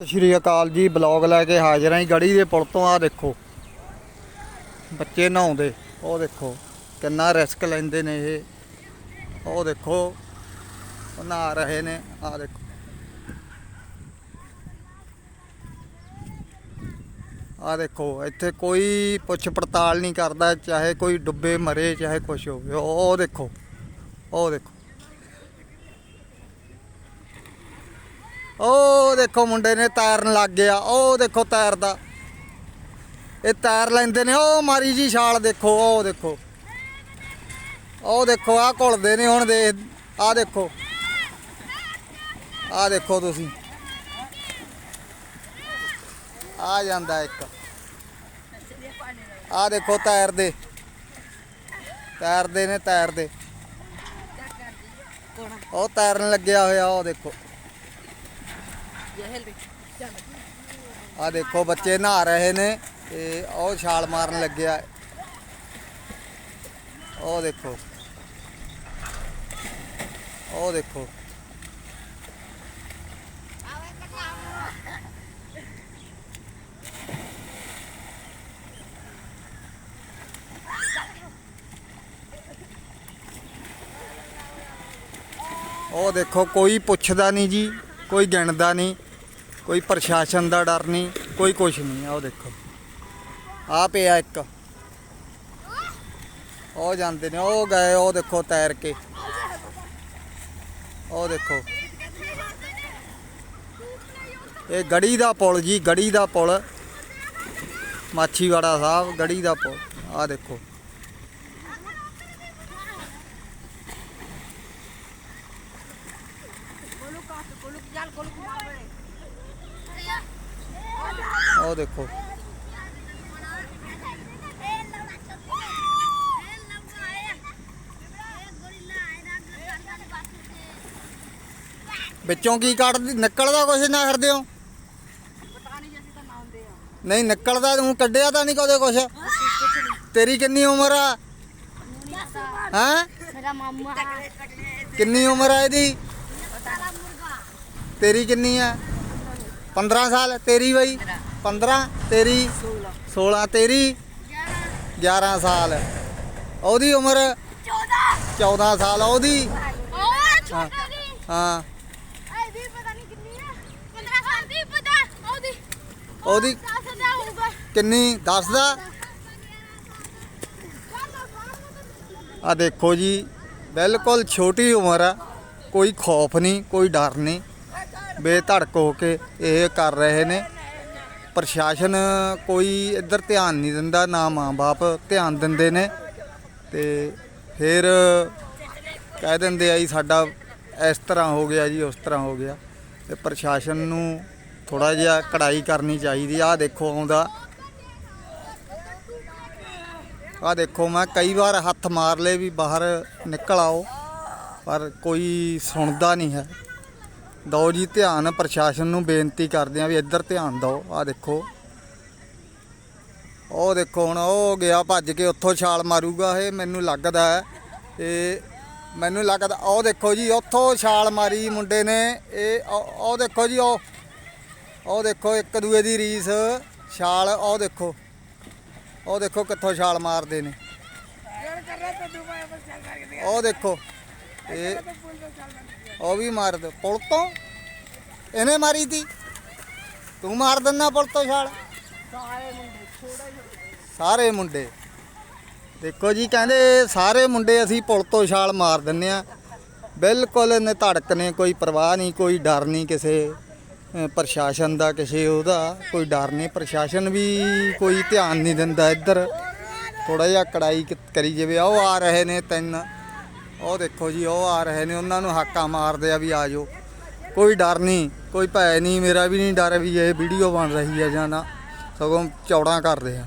ਸਤਿ ਸ਼੍ਰੀ ਅਕਾਲ ਜੀ, ਬਲੌਗ ਲੈ ਕੇ ਹਾਜ਼ਰ ਹਾਂ ਜੀ, ਗੜੀ ਦੇ ਪੁਲ ਤੋਂ ਆ ਦੇਖੋ। ਬੱਚੇ ਨਹਾਉਂਦੇ, ਉਹ ਦੇਖੋ, ਕਿੰਨਾ ਰਿਸਕ ਲੈਂਦੇ ਨੇ ਇਹ। ਉਹ ਦੇਖੋ, ਉਹ ਨਹਾ ਰਹੇ ਨੇ ਆ ਦੇਖੋ। ਆ ਦੇਖੋ, ਇੱਥੇ ਕੋਈ ਪੁੱਛ ਪੜਤਾਲ ਨਹੀਂ ਕਰਦਾ, ਚਾਹੇ ਕੋਈ ਡੁੱਬੇ ਮਰੇ, ਚਾਹੇ ਕੁਝ ਹੋਵੇ। ਉਹ ਦੇਖੋ ਉਹ ਦੇਖੋ। ਉਹ ਦੇਖੋ ਮੁੰਡੇ ਨੇ ਤੈਰਨ ਲੱਗ ਗਿਆ, ਉਹ ਦੇਖੋ ਤੈਰਦਾ। ਇਹ ਤੈਰ ਲੈਂਦੇ ਨੇ, ਉਹ ਮਾਰੀ ਜੀ ਛਾਲ ਦੇਖੋ, ਉਹ ਦੇਖੋ। ਉਹ ਦੇਖੋ ਆ ਘੁਲਦੇ ਨੇ ਹੁਣ ਦੇ ਆ ਦੇਖੋ। ਆ ਦੇਖੋ ਤੁਸੀਂ। ਆ ਜਾਂਦਾ ਇੱਕ। ਆ ਦੇਖੋ ਤੈਰਦੇ। ਤੈਰਦੇ ਨੇ, ਤੈਰਦੇ। ਉਹ ਤੈਰਨ ਲੱਗਿਆ ਹੋਇਆ, ਉਹ ਦੇਖੋ। ਆ ਦੇਖੋ ਬੱਚੇ ਨਹਾ ਰਹੇ ਨੇ ਤੇ ਉਹ ਛਾਲ ਮਾਰਨ ਲੱਗਿਆ। ਉਹ ਦੇਖੋ। ਉਹ ਦੇਖੋ। ਉਹ ਦੇਖੋ, ਕੋਈ ਪੁੱਛਦਾ ਨਹੀਂ ਜੀ, ਕੋਈ ਗਿਣਦਾ ਨਹੀਂ। ਕੋਈ ਪ੍ਰਸ਼ਾਸਨ ਦਾ ਡਰ ਨਹੀਂ, ਕੋਈ ਕੁਛ ਨਹੀਂ ਆਹ ਦੇਖੋ। ਆ ਪਿਆ ਇੱਕ। ਉਹ ਜਾਂਦੇ ਨੇ, ਉਹ ਗਏ, ਉਹ ਦੇਖੋ ਤੈਰ ਕੇ। ਉਹ ਦੇਖੋ। ਇਹ ਗੜੀ ਦਾ ਪੁਲ ਜੀ, ਗੜੀ ਦਾ ਪੁਲ। ਮਾਛੀਵਾੜਾ ਸਾਹਿਬ, ਗੜੀ ਦਾ ਪੁਲ। ਆ ਦੇਖੋ। ਉਹ ਦੇਖੋ। ਵਿੱਚੋਂ ਕੀ ਕੱਢ ਨਿਕਲਦਾ ਕੁਛ ਨਾ ਕਰਦੇ ਹੋ? ਨਹੀਂ, ਨਿਕਲਦਾ ਤੂੰ ਕੱਢਿਆ ਤਾਂ ਨਹੀਂ ਕਦੇ ਕੁਛ। ਤੇਰੀ ਕਿੰਨੀ ਉਮਰ ਆ? ਹਾਂ? ਮੇਰਾ ਮਾਮਾ ਕਿੰਨੀ ਉਮਰ ਆ ਇਹਦੀ? ਤੇਰੀ ਕਿੰਨੀ ਆ? 15 ਸਾਲ, ਤੇਰੀ ਬਈ। 15 ਤੇਰੀ 16 ਤੇਰੀ 11 ਸਾਲ। ਉਹਦੀ ਉਮਰ 14 ਸਾਲ ਉਹਦੀ। ਹਾਂ। ਐ ਵੀ ਪਤਾ ਨਹੀਂ ਕਿੰਨੀ ਆ। 15 ਸਾਲ ਦੀ ਪਤਾ ਉਹਦੀ। ਕਿੰਨੀ? ਦੱਸਦਾ ਆ ਦੇਖੋ ਜੀ ਬਿਲਕੁਲ ਛੋਟੀ ਉਮਰ ਆ। ਕੋਈ ਖੌਫ ਨਹੀਂ ਕੋਈ ਡਰ ਨਹੀਂ ਬੇਧੜਕ ਹੋ ਕੇ ਇਹ ਕਰ ਰਹੇ ਨੇ। ਪ੍ਰਸ਼ਾਸਨ ਕੋਈ ਇੱਧਰ ਧਿਆਨ ਨਹੀਂ ਦਿੰਦਾ, ਨਾ ਮਾਂ-ਬਾਪ ਧਿਆਨ ਦਿੰਦੇ ਨੇ ਤੇ ਫਿਰ ਕਹਿ ਦਿੰਦੇ ਆ ਜੀ ਸਾਡਾ ਇਸ ਤਰ੍ਹਾਂ ਹੋ ਗਿਆ ਜੀ, ਉਸ ਤਰ੍ਹਾਂ ਹੋ ਗਿਆ। ਤੇ ਪ੍ਰਸ਼ਾਸਨ ਨੂੰ ਥੋੜਾ ਜਿਹਾ ਕੜਾਈ ਕਰਨੀ ਚਾਹੀਦੀ। ਆ ਆਹ ਦੇਖੋ ਆਉਂਦਾ। ਆ ਦੇਖੋ, ਮੈਂ ਕਈ ਵਾਰ ਹੱਥ ਮਾਰ ਲਏ ਵੀ ਬਾਹਰ ਨਿਕਲ ਆਓ, ਪਰ ਕੋਈ ਸੁਣਦਾ ਨਹੀਂ ਹੈ। ਦਿਓ ਜੀ ਧਿਆਨ ਪ੍ਰਸ਼ਾਸਨ ਨੂੰ ਬੇਨਤੀ ਕਰਦੇ ਆ ਵੀ ਇੱਧਰ ਧਿਆਨ ਦਿਓ। ਆ ਦੇਖੋ। ਉਹ ਦੇਖੋ ਹੁਣ ਉਹ ਗਿਆ ਭੱਜ ਕੇ ਉੱਥੋਂ ਛਾਲ ਮਾਰੂਗਾ ਇਹ ਮੈਨੂੰ ਲੱਗਦਾ ਹੈ। ਇਹ ਮੈਨੂੰ ਲੱਗਦਾ ਉਹ ਦੇਖੋ ਜੀ ਉੱਥੋਂ ਛਾਲ ਮਾਰੀ ਮੁੰਡੇ ਨੇ। ਇਹ ਉਹ ਦੇਖੋ ਜੀ ਉਹ ਉਹ ਦੇਖੋ ਇੱਕ ਦੂਏ ਦੀ ਰੀਸ ਛਾਲ ਉਹ ਦੇਖੋ। ਉਹ ਦੇਖੋ ਕਿੱਥੋਂ ਛਾਲ ਮਾਰਦੇ ਨੇ। ਉਹ ਦੇਖੋ। ਇਹ ਉਹ ਵੀ ਮਾਰਦੇ ਪੁਲ ਤੋਂ? ਇਹਨੇ ਮਾਰੀ ਤੀ? ਤੂੰ ਮਾਰ ਦਿੰਦਾ ਪੁਲ ਤੋਂ ਛਾਲ? ਸਾਰੇ ਮੁੰਡੇ। ਦੇਖੋ ਜੀ, ਕਹਿੰਦੇ ਸਾਰੇ ਮੁੰਡੇ ਅਸੀਂ ਪੁਲ ਤੋਂ ਛਾਲ ਮਾਰ ਦਿੰਨੇ ਆ ਬਿਲਕੁਲ ਨੇ ਧੜਕ ਨੇ ਕੋਈ ਪਰਵਾਹ ਨਹੀਂ, ਕੋਈ ਡਰ ਨਹੀਂ ਕਿਸੇ ਪ੍ਰਸ਼ਾਸਨ ਦਾ, ਕਿਸੇ ਉਹਦਾ, ਕੋਈ ਡਰ ਨਹੀਂ। ਪ੍ਰਸ਼ਾਸਨ ਵੀ ਕੋਈ ਧਿਆਨ ਨਹੀਂ ਦਿੰਦਾ ਇੱਧਰ। ਥੋੜਾ ਜਿਹਾ ਕੜਾਈ ਕ- ਕਰੀ ਜਾਵੇ। ਉਹ ਆ ਰਹੇ ਨੇ ਤਿੰਨ। ਉਹ ਦੇਖੋ ਜੀ, ਉਹ ਆ ਰਹੇ ਨੇ, ਉਹਨਾਂ ਨੂੰ ਹਾਕਾ ਮਾਰਦੇ ਆ ਵੀ ਆ ਜਾਓ। ਕੋਈ ਡਰ ਨਹੀਂ, ਕੋਈ ਭੈ ਨਹੀਂ, ਮੇਰਾ ਵੀ ਨਹੀਂ ਡਰ ਵੀ ਇਹ ਵੀਡੀਓ ਬਣ ਰਹੀ ਹੈ ਜਾਂ ਨਾ। ਸਗੋਂ ਚੌੜਾ ਕਰਦੇ ਆ।